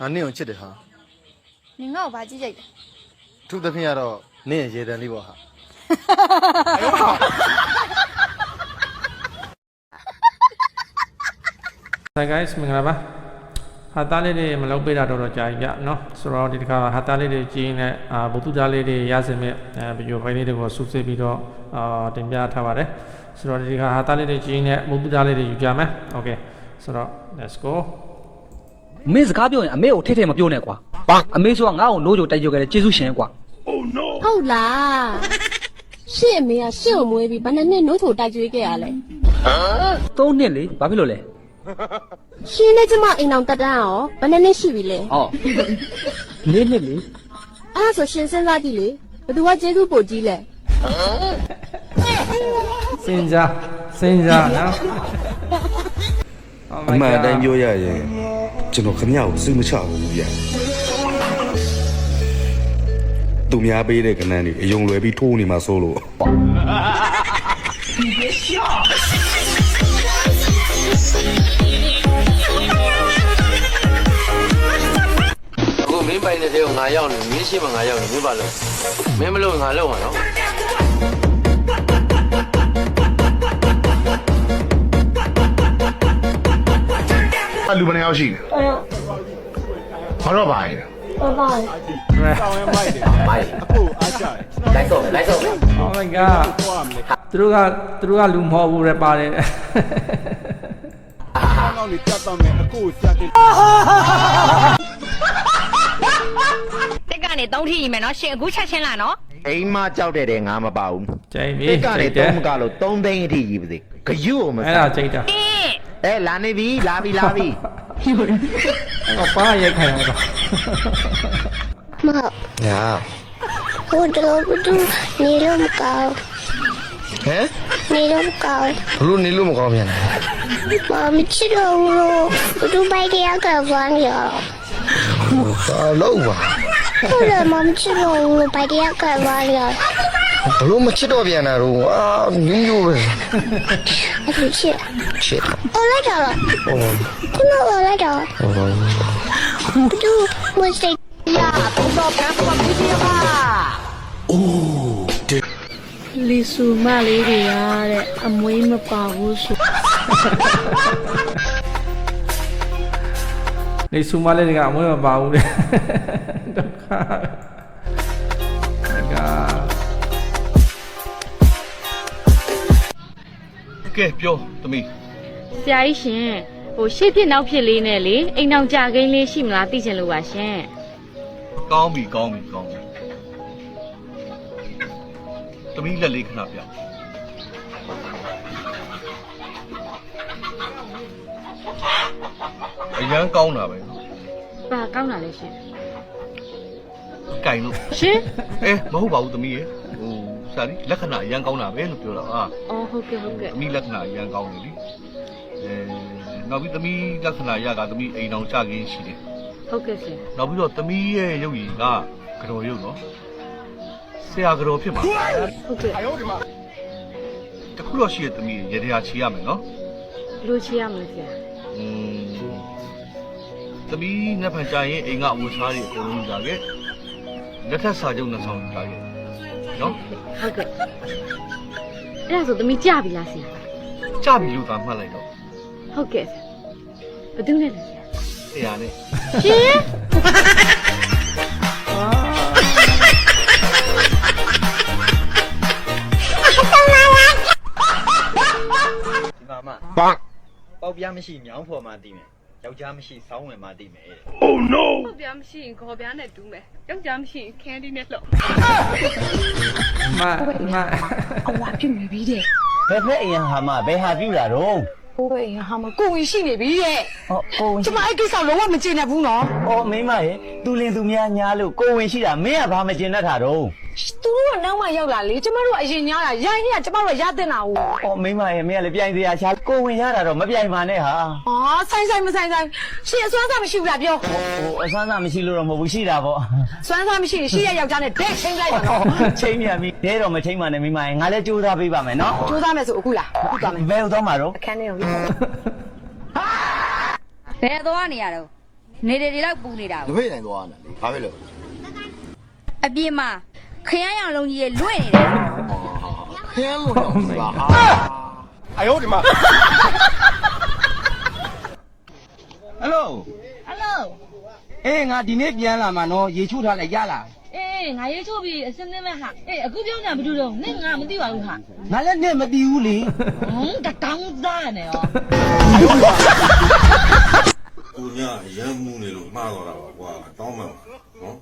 ငါနင့်ကိုချစ်တယ်ဟာနင်ငါ့ကိုဘာကြည့်ကြိုက်လဲအထူးသဖြင့်ကတော့နင့်ရဲ့ရေတံလေးပေါ့ဟာ။ Hi guys မင်္ဂလာပါ။ဟာတားလေးတွေမလုပ်ပေးတာတော့တော့ကြာပြီဗျနော်။ဆိုတော့ဒီတစ်ခါဟာတားလေးတွေကြည့်နေတဲ့အာဗုဒ္ဓသားလေးတွေရစင်မဲ့အဲဗီဒီယိုဖိုင်လေးတွေကိုစုစည်းပြီးတော့အာတင်ပြထားပါတယ်။ဆိုတော့ဒီတစ်ခါဟာတားလေးတွေကြည့်နေတဲ့ဗုဒ္ဓသားလေးတွေယူကြမယ်။ Okay ဆိုတော့ let's go မင်းစကားပြောရင်အမေကိုထိထိမပြောနဲ့ကွာအမေဆိုတာငါ့ကိုနိုးကြိုတိုက်ကြခဲ့တယ်ကျေးဇူးရှင်ကွာဟုတ်လားရှင့်အမေကရှင့်ကိုမွေးပြီးဘယ်နှစ်နှစ်နိုးချိုတိုက်ကြွေးခဲ့ရလဲသုံးနှစ်လေဘာဖြစ်လို့လဲရှင်းနဲ့ကျမအိမ်အောင်တက်တန်းရောဘယ်နှစ်နှစ်ရှိပြီလဲဟောလေးနှစ်လေအဲ့ဒါဆိုရှင်စဉ်းစားကြည့်လေဘသူကကျေးဇူးပို့ကြီးလဲစဉ်းစားစဉ်းစားနော် Oh အ my မှန်အ God တိုင်းပြောရရင် ကျွန်တော်ခမရကိုစိတ်မချဘူးဗျာသူများပေးတဲ့ကနန်းတွေအယုံလွယ်ပြီးထိုးနေမှာစိုးလို့အခုမင်းပိုင်တဲ့တဲကိုငါရောက်နေမင်းရှိမှငါရောက်နေမင်းပါလို့မင်းမလို့ငါလောက်မှာနော် လူဘယ်နှယောက်ရှိလဲဘာတော့ပါရဲ့ Oh my god သူတို့ကသူတို့ကလူမဟုတ်ဘူးရပါတယ်တက်ကနေ3ထိရီမယ်နော်ရှင်အခုချက်ချင်းလာနော်အိမ်မကြောက်တဲ့တဲ့ငါမပါဘူးကြိုက်ပြီတစ်ကနေကြိုက်တယ်သုံးမကလို့3သိန်းအထိကြီးပါစေဂယုကိုမအဲ့စားဒါကြိုက်တာ အဲလာနေပြီလာပြီလာပြီအဲ့တော့ပါရိုက်ခိုင်းတော့မညာဟိုတော့ဘသူနေလို့မကောင်းဟမ်နေလို့မကောင်းဘလို့နေလို့မကောင်းပြန်လဲမမချစ်တော့ဘူးလို့ဘသူပိုက်တရားကဝမ်းရဘာလို့ပါဟုတ်တယ်မမချစ်တော့ဘူးလို့ပိုက်တရားကဝမ်းရ ဘလို့မချစ်တော့ပြန်တာတော့အာမျိုးမျိုးပဲအခုချစ်ချစ်ဟောလိုက်တာလားဟောခုနကလိုက်တာဟောဘသူမစိတ်ရဘူးတော့ဘာမှမဖြစ်ရပါလီဆူမလေးတွေရတဲ့အမွေးမပါဘူးဆိုလေဆူမလေးတွေကအမွေးမပါဘူးလေဒုက္ခက ကဲပြောသမီးဆရာကြီးရှင်ဟိုရှေ့ဖြစ်နောက်ဖြစ်လေးနဲ့လေအိမ်အောင်ကြကိန်းလေးရှိမလားသိချင်လို့ပါရှင်ကောင်းပြီကောင်းပြီကောင်းပြီသမီးလက်လေးခဏပြအရန်ကောင်းတာပဲပါကောင်းတာလေရှင်ကင်လို့ရှင်အဲမဟုတ်ပါဘူးသမီးရေဟို စာလီလက္ခဏာအရန်ကောင်းတာပဲလို့ပြောတာဟာအော်ဟုတ်ကဲ့ဟုတ်ကဲ့သမီးလက္ခဏာအရန်ကောင်းတယ်လीအဲနောက်ပြီးသမီးလက္ခဏာရကသမီးအိမ်အောင်ကြခင်းရှိတယ်ဟုတ်ကဲ့ရှင်နောက်ပြီးတော့သမီးရဲ့ရုပ်ရည်ကကြော်ရုပ်နော်ဆရာကြော်ဖြစ်မှာဟုတ်ကဲ့တခုတော့ရှိရသမီးရေတရာချီရမယ်နော်လူချီရမလဲဆရာอืมသမီးနှစ်ဖန်ကြာရင်အိမ်ကအဝတ်စားတွေအကုန်လုံးယူလာခဲ့လက်ထပ်စာချုပ်နှစ်ဆောင်ယူလာခဲ့ နော်ဟုတ်ကဲ့အဲ့ဒါဆိုသမီးကြပြီလားဆရာကြပြီလို့သာမှတ်လိုက်တော့ဟုတ်ကဲ့ဆရာဘယ်သူနဲ့လဲဆရာဆရာနဲ့ရှင်ဒီမှာမပေါက်ပြားမရှိမြောင်းဖော်မှတည်မယ် ယောက်ျားမရှိစောင်းဝင်မှတည်မယ်တဲ့ဟုတ်ပြားမရှိရင်ခေါ်ပြားနဲ့တူးမယ်ယောက်ျားမရှိရင်ခန်းဒီနဲ့လှုပ်မမအဝါဖြစ်နေပြီတဲ့ဘယ်ဖက်အိမ်ဟာမဘယ်ဟာပြူတာတော့ဟိုပဲဟာမကိုဝင်ရှိနေပြီတဲ့ဟောကိုဝင်ကျမအဲ့ကိစ္စလုံးဝမကျေနပ်ဘူးနော်ဟောမိမရဲ့သူလင်သူများညားလို့ကိုဝင်ရှိတာမင်းကဘာမကျင်တတ်တာတော့ သူတို့ကနောက်မှရောက်လာလေကျမတို့ကအရင်ညားတာရိုင်းနေကကျမတို့ကရတဲ့နာကိုဟောမိမရဲ့မင်းကလည်းပြိုင်စရာရှာကိုဝင်ရတာတော့မပြိုင်ပါနဲ့ဟာဟာဆိုင်ဆိုင်မဆိုင်ဆိုင်ရှင်အစွမ်းစားမရှိဘူးလားပြောဟိုအဆန်းသာမရှိလို့တော့မဟုတ်ဘူးရှိတာပေါ့စွမ်းစားမရှိရင်ရှိတဲ့ယောက်ျားနဲ့ဒက်ချင်းလိုက်ပါတော့ချိန်မြန်ပြီဒဲတော့မချိန်ပါနဲ့မိမရဲ့ငါလည်းကြိုးစားပေးပါမယ်နော်စူးစမ်းမယ်ဆိုအခုလားအခုသွားမယ်ဘယ်လိုတော့မှာတော့အခန်းထဲကိုဘယ်သွားနေရတော့နေတယ်တွေတော့ပူနေတာတပိတ်နိုင်သွားတယ်လေဘာပဲလို့အပြင်မှာ ခရမ်းရောင်လုံးကြီးရဲ့လွင့်နေတယ်ခင်းလို့တော့မလားဟာအယောဒီမှာ Hello ဟယ်လိုအေးငါဒီနေ့ပြန်လာမှာနော်ရေချိုးထားလိုက်ရလားအေးငါရေးချိုးပြီးအစင်းသင်းမဲ့ဟာအေးအခုပြောနေတာဘာလို့တော့နင့်ငါမသိပါဘူးဟာငါလည်းနဲ့မတီးဘူးလေဟမ်တကောင်းစားနေရောကိုညာရမ်းမှုနေလို့မှားတော့တာပါကွာတောင်းမှန်ပါနော်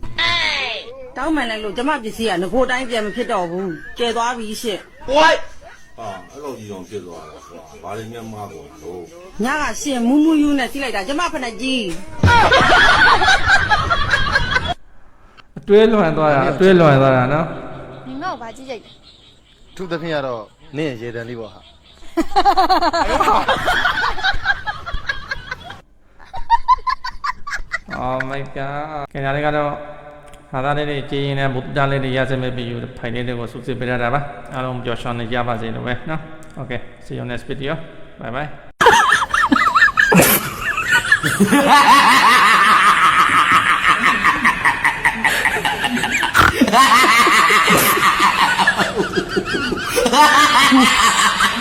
တောင်းမှန်လိုက်လို့ကျမပစ္စည်းကငကိုတိုင်းပြန်မဖြစ်တော့ဘူးကျဲသွားပြီရှင့်ဟာအဲ့လိုကြီးအောင်ဖြစ်သွားတာကွာဘာလို့များမှားတော့လို့ညကရှင်မူးမူးယူနဲ့စီးလိုက်တာကျမဖက်နဲ့ကြီးအတွဲလွန်သွားတာအတွဲလွန်သွားတာနော်ငငေါ့ဘာကြည့်ကြိုက်သူသဖြင့်ကတော့နင့်ရဲ့ရေတံလေးပေါ့ဟာ Oh my god ခင်ဗျားတွေကတော့ ဟာသားလေးတွေကြည်ရင်လည်းဘုဒ္ဓလေးတွေရစမဲ့ပြီးယူဖိုင်လေးတွေကိုစုစည်းပေးရတာပါအားလုံးပျော်ရွှင်နေကြပါစေလို့ပဲနော် Okay see you next video bye bye Ha